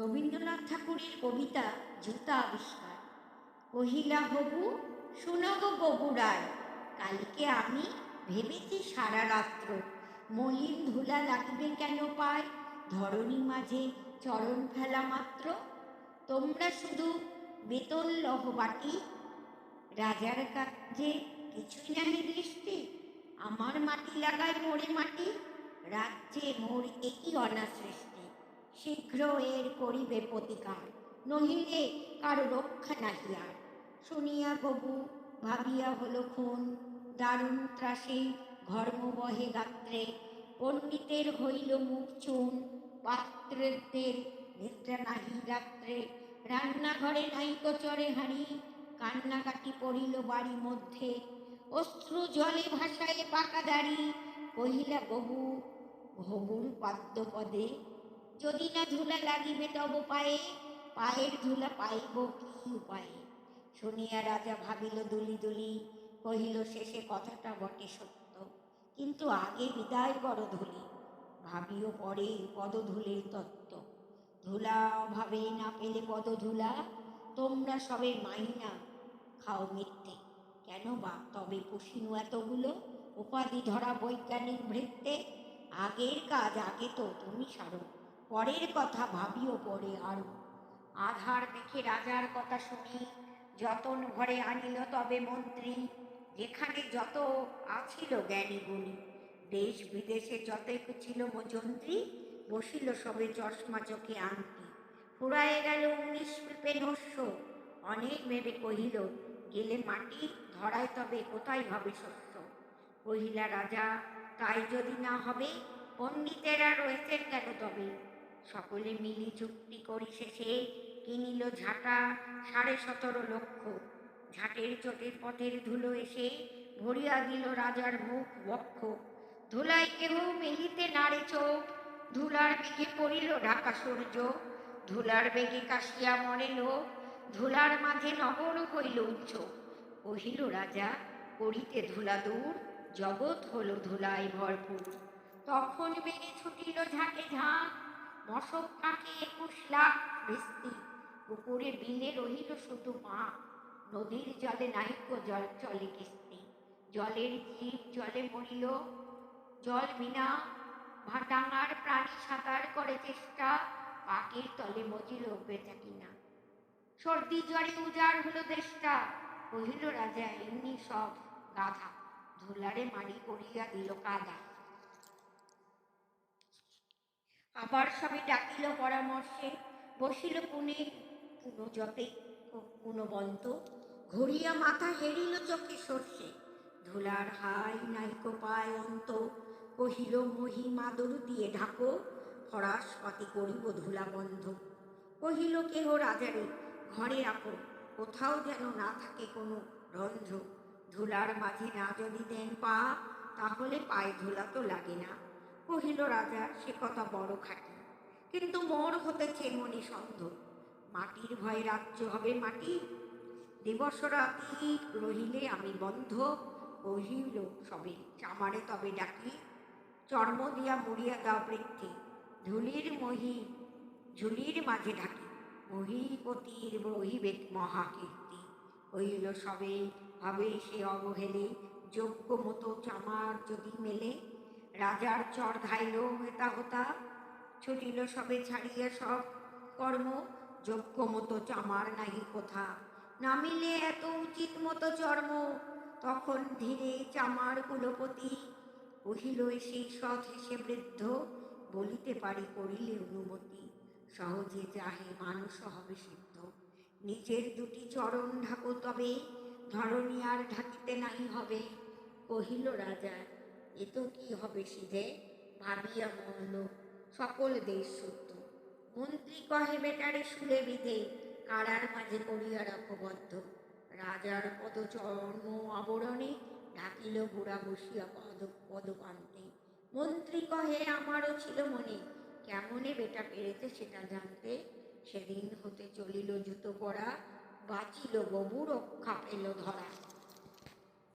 রবীন্দ্রনাথ ঠাকুরের কবিতা জুতা আবিষ্কার। কহিলা, হবু শুনব বগুড়ায় কালকে আমি ভেবেছি সারা রাত্র মলিন ধুলা লাগবে কেন পায়? ধরণী মাঝে চরণ ফেলা মাত্র, তোমরা শুধু বেতন লহ বাটি। রাজার কাজে কিছুই নাহি দৃষ্টি আমার মাটি লাগায় মোড়ে মাটি, রাজ্যে মোর একই অনাসৃষ্টি। শীঘ্র এর করিবে প্রতিকার, নহিলে কারও রক্ষা নাহি আর। শুনিয়া গবু ভাবিয়া হলো খুন, দারুণ ত্রাসে ঘর্মবহে গাত্রে, পণ্ডিতের হইল মুখ চুন পাত্রদের নিদ্রা নাহি রাত্রে। রান্নাঘরে নাইকো চরে হাঁড়ি, কান্নাকাটি পড়িল বাড়ি মধ্যে। অশ্রু জলে ভাসায় পাকা দাড়ি, কহিলা গবু ভবুর পাদ্যপদে যদি না ধুলা লাগিবে তব পায়ে, পায়ের ধুলা পাইব কি উপায়ে? শুনিয়া রাজা ভাবিল দুলি দুলি, কহিল, শেষে কথাটা বটে সত্য। কিন্তু আগে বিদায় বড় ধুলি। ভাবিও পরে পদধূলের তত্ত্ব। ধুলা অভাবে না পেলে পদধূলা, তোমরা সবে মাইনা খাও মিথ্যে। কেন বা তবে পুষিনু এতগুলো? উপাধি ধরা বৈজ্ঞানিক ভৃত্তে আগের কাজ আগে তো তুমি সারো। পরের কথা ভাবিও পরে আরও। আধার দেখে রাজার কথা শুনি। যতন ঘরে আনিল তবে মন্ত্রী। যেখানে যত আছিল জ্ঞানী গুণী। দেশ বিদেশে যতেক ছিল মজন্ত্রী বসিল সবে চশমা চোখে আংটি। ফুরায়ে গেল উনিশ পেপে নস্য। অনেক ভেবে কহিল, গেলে মাটি ধরায় তবে কোথায় হবে শস্য? কহিলা রাজা, তাই যদি না হবে, পণ্ডিতেরা রয়েছেন কেন তবে? সকলে মিলি চুক্তি করি শেষে কিনিল ঝাঁটা? সাড়ে সতেরো লক্ষ। ঝাঁটের চোটের পথের ধুলো এসে ভরিয়া দিল রাজার মুখ বক্ষ। ধুলাই কেহ মেলিতে নাড়ে চোখ। ধুলার বেগে পড়িল ঢাকা সূর্য। ধুলার বেগে কাশিয়া মরে লোক। ধুলার মাঝে নগর হইল উচ্চ। কহিল, রাজা, করিতে ধুলা দূর? জগৎ হলো ধুলায় ভরপুর। তখন বেগে ছুটিল ঝাঁকে ঝাঁক মশক কাকে একুশ লাখ বৃষ্টি। পুকুরে বিলে রহিল শুধু মা নদীর জলে নাহিক জল, চলে কিস্তি। জলের জীব জলে মরিল। জল বিনা ভাটাঙার প্রাণী সাঁতার করে চেষ্টা। পাকের তলে মজিল বেচা কিনা। সর্দি জ্বরে উজাড় হলো দেশটা। কহিল রাজা, এমনি সব গাধা। ধুলারে মারি করিয়া দিল কাদা। আবার সবে ডাকিল পরামর্শে, বসিল পুনে কোনো বন্ত ঘুরিয়া মাথা হেরিল চোখে সর্ষে। ধুলার হাই নাইকো পায় অন্ত। কহিল, মহি মাদুর দিয়ে ঢাকো, ফরাস পাতি করিব ধুলা বন্ধ। কহিল, কেহ রাজারে, ঘরে রাখো, কোথাও যেন না থাকে কোনো রন্ধ্র। ধুলার মাঝে না যদি দেন পা, তাহলে পায়ে ধুলা তো লাগে না। কহিল, রাজা, সে কথা বড় খাটি। কিন্তু মোর হতেছে মনে সন্ধ মাটির ভয়ে রাজ্য হবে মাটি। দিবসরাতি রহিলে আমি বন্ধ। কহিল, সবে চামারে তবে ডাকি। চর্ম দিয়া মুড়িয়া দাও বৃদ্ধি ধুলির মহি, ঝুলির মাঝে ঢাকি। মহিপতির রহিবে মহাকীর্তি। হইল সবে, হবে সে অবহেলে। যোগ্য মতো চামার যদি মেলে রাজার চর ধাইল হেতা হতা, ছুটিল সবে ছাড়িয়া সব কর্ম যোগ্য মতো চামার নাহি কোথা। নামিলে এত উচিত মতো চর্ম, তখন ধীরে চামার কুলপতি কহিল, সেই সৎ হেসে বৃদ্ধ, বলিতে পারি করিলে অনুমতি। সহজে যাহে মানুষ হবে সিদ্ধ। নিজের দুটি চরণ ঢাকো তবে, ধরণী আর ঢাকিতে নাহি হবে, কহিল রাজা। এ তো কি হবে সিধে? ভাবিয়া মরল সকল দেশ সত্য। মন্ত্রী কহে, বেটারে শুলে বিধে কারার মাঝে করিয়া রাখো বদ্ধ। রাজার পদচর্ম আবরণে ঢাকিল গোড়া বসিয়া পদ পদপান্তে মন্ত্রী কহে, আমারও ছিল মনে। কেমনে বেটা পেরেছে সেটা জানতে? সেদিন হতে চলিল জুতো পরা বাঁচিল গবু রক্ষা পেল ধরা।